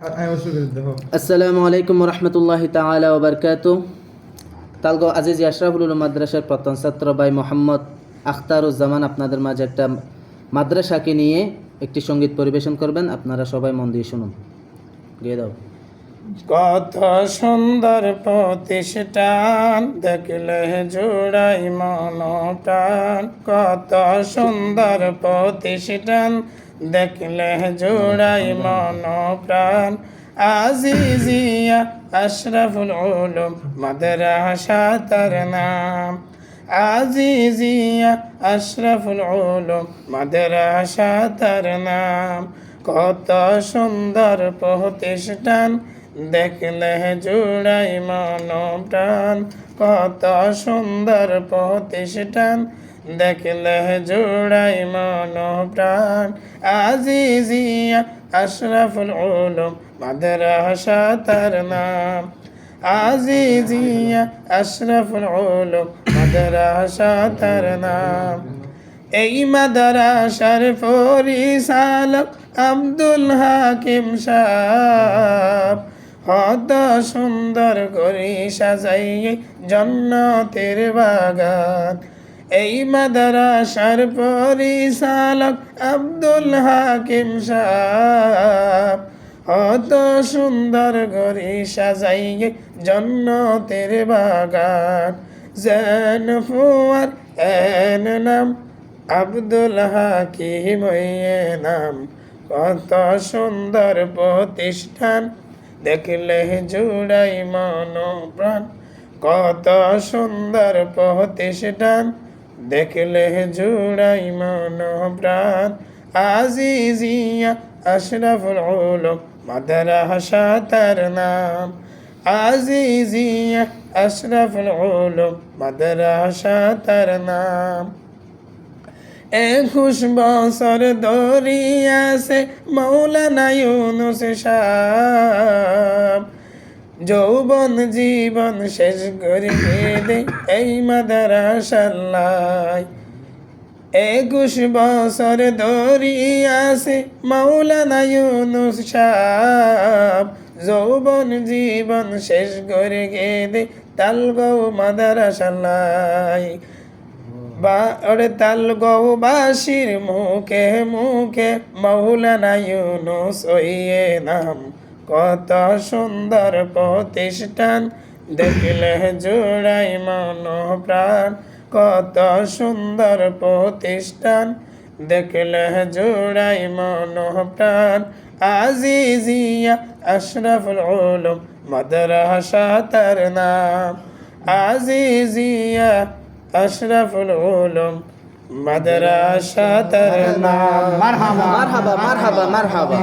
আসসালামু আলাইকুম রহমতুল্লাহ তালা ওবরকাত তালগো আজিজ আশরাফুল মাদ্রাসার প্রথম ছাত্র ভাই মোহাম্মদ আখতারুজ্জামান আপনাদের মাঝে একটা মাদ্রাসাকে নিয়ে একটি সংগীত পরিবেশন করবেন। আপনারা সবাই মন দিয়ে শুনুন। গিয়ে দাও। কত সুন্দর প্রতিষ্ঠান দেখলে জোড়াই মন প্রাণ কত সুন্দর প্রতিষ্ঠান দেখলে জোড়াই মন প্রাণ আজিজিয়া আশরাফুল উলুম, মাদ্রাসা তার নাম। আজিজিয়া আশরাফুল উলুম, মাদ্রাসা তার নাম। কত সুন্দর প্রতিষ্ঠান, দেখলে জুড়াই মন প্রাণ কত সুন্দর প্রতিষ্ঠান, দেখলে জুড়াই মন প্রাণ আজিজিয়া আশরাফুল উলুম মাদ্রাসা তার নাম। আজিজিয়া আশরাফুল উলুম মাদ্রাসা তার নাম। এই মাদ্রাসার পরিচালক আব্দুল হাকিম সাহ হত সুন্দর করে সাজাইয়ে জন্নতের বাগান। এই মাদ্রাসার পরিচালক আব্দুল হাকিম সাহ অত সুন্দর করে সাজাইয়ে জন্নতের বাগান। যেন ফুয়ার এন নাম, আব্দুল হাকিম নাম। কত সুন্দর প্রতিষ্ঠান, দেখলে জুড়াই মন প্রাণ কত সুন্দর প্রতিষ্ঠান দেখলে জুড়াই মন প্রাণ আজিজিয়া আশরাফুল উলুম, মাদ্রাসা তার নাম। আজিজিয়া আশরাফুল উলুম, মাদ্রাসা তার নাম। একুশ বছর দরিয়াছে মৌলানা ইউনুস সাহ যৌবন জীবন শেষ করে দে এই মাদারাসাল্লাই একুশ বছর দরিয়াছে মৌলানা ইউনুস সাহ যৌবন জীবন শেষ করে দে তালগৌ মাদারাসাল্লাই বা, ওরে তাল গৌবাসীর মুখে মুখে মৌলানা ইউনুস ওইয়ে নাম। কত সুন্দর প্রতিষ্ঠান। দেখলে জোড়াই মন প্রাণ কত সুন্দর প্রতিষ্ঠান। দেখলে জোড়াই মন প্রাণ আজিজিয়া আশরাফুল উলুম মাদ্রাসা তার নাম। আজিজিয়া আশরাফুল উলুম মাদ্রাসা তার নাম। মারহাবা মারহাবা মারহাবা